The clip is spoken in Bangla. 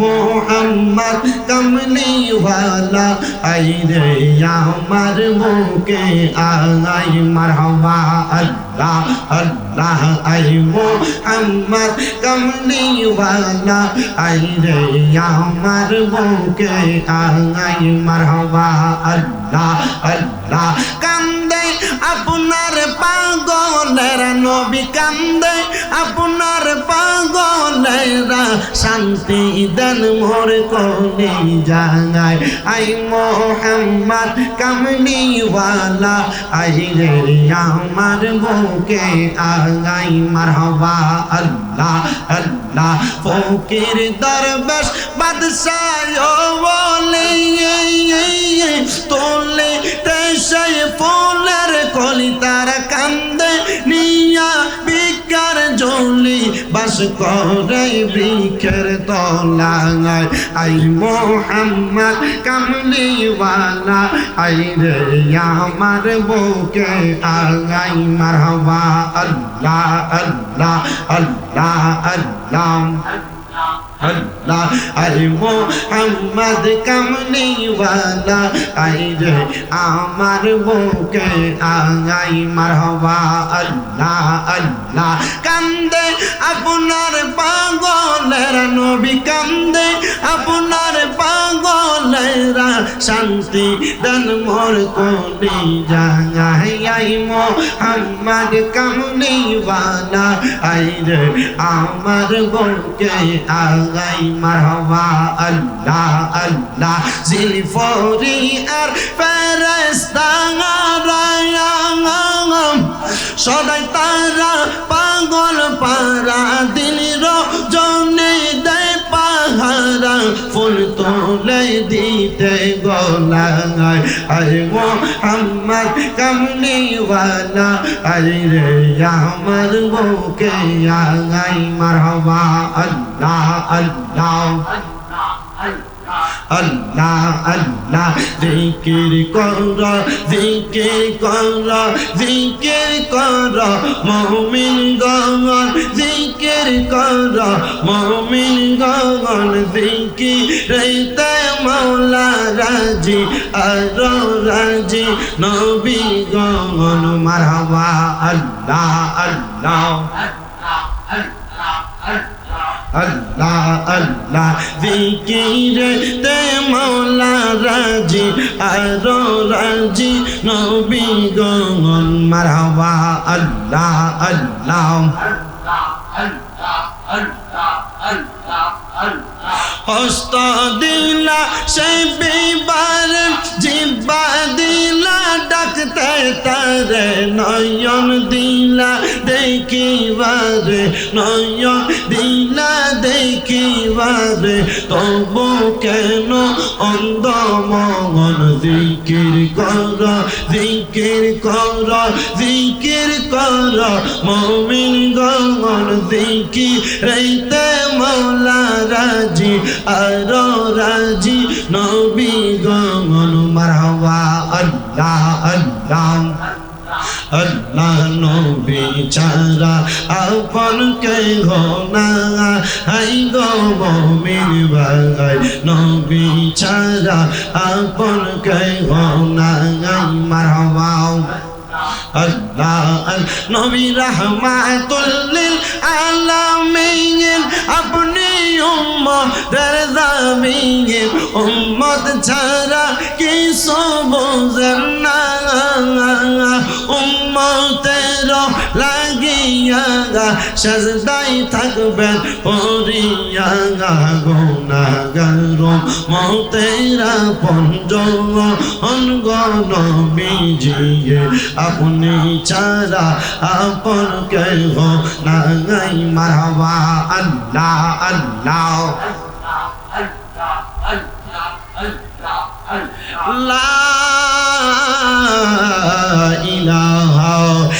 মোহাম্মদ কমলিওয়ালা আই রে আমার বুকে আই মারহাবা আল্লাহ আল্লাহ, আই মোহাম্মদ কমলিওয়ালা আই রে আমার বুকে আই মারহাবা আল্লাহ আল্লাহ, কান্দে আপনার পাগলের নবী, কান্দে আপনার শান্তি দেন মোর কোনে জানায় আই মোহাম্মদ কামলিওয়ালা, আই রে আমার বুকে আগাই। মারহাবা আল্লাহ আল্লাহ, ফকির দরবেশ বাদশাহ বলে তোলে দেশে ফুলের কলি বাস করে বৃক্ষের তলায়। আই মোহাম্মদ কামলিওয়ালা, আই রে আমার বুকে আগাই। মারহাবা, আল্লাহ আল্লাহ আল্লাহ আল্লাহ। আল্লাহ আরে মোহাম্মদ কামলিওয়ালা আই রে আমার বুকে আগাই মারহাবা। আল্লাহ আল্লাহ, কান্দে আপনার পাগলের নবী, কান্দে আপনার পাগলেরা শান্তি দান মোর কোনি জাগাই আই মোহাম্মদ কামলিওয়ালা আই রে আমার বুকে আগাই মারহাবা, আল্লাহ আল্লাহ। জিলফরি আর ফেরেস্তা সদাই তারা পাগল পারা, দিল জনে দেয় পাহারা। ফুল তোলে দিতে গলায় আরে মোহাম্মদ কামলিওয়ালা আরে রে আমার বুকে আগাই মারহাবা আল্লাহ আল্লাহ আল্লাহ আল্লাহ জিকির কর জিকির কর জিকির কর মমিন গগন জিকির কর মমিন গগন জিকির রইতে মৌলা রাজি, আর রাজি। নবী গগন মারহাবা, আল্লাহ আল্লাহ। আল্লাহ আল্লাহ। জিকির তে মৌলা রাজি, আরও রাজি। নবী গগন মারহাবা, আল্লাহ আল্লাহ। হস্ত দিলা সে বিবার জিব্বা দিলা ডাকতে তারে নয়ন দিলা দেখিবার নয়ন দিলা। দেখিবারে, তবু কেন অন্ধ মগন জিকির কর জিকির কর জিকির কর। মমিন গগন জিকির রইতে মৌলা রাজি, আর রাজি নবী গগন। মারহাবা আল্লাহ আল্লাহ। আল্লাহ নবী চারা আপন কে না হাই গো মমিন ভাই, নবী চারা আপন কে না মারহাবা আল্লাহ, নবী রহমাতুল্লিল আলামিন, আপনি উম্মতের জামিন। উম্মত ছাড়া কিছু বোঝেন না। লাগিয়া সাজদাই থাকবেন পরিয়া গুনাগার মতেরা পঞ্জ অনগণ বিজিয়ে আপনি চারা আপন কেহ নাই মারবা আল্লাহ আল্লাহ। লা ইলাহা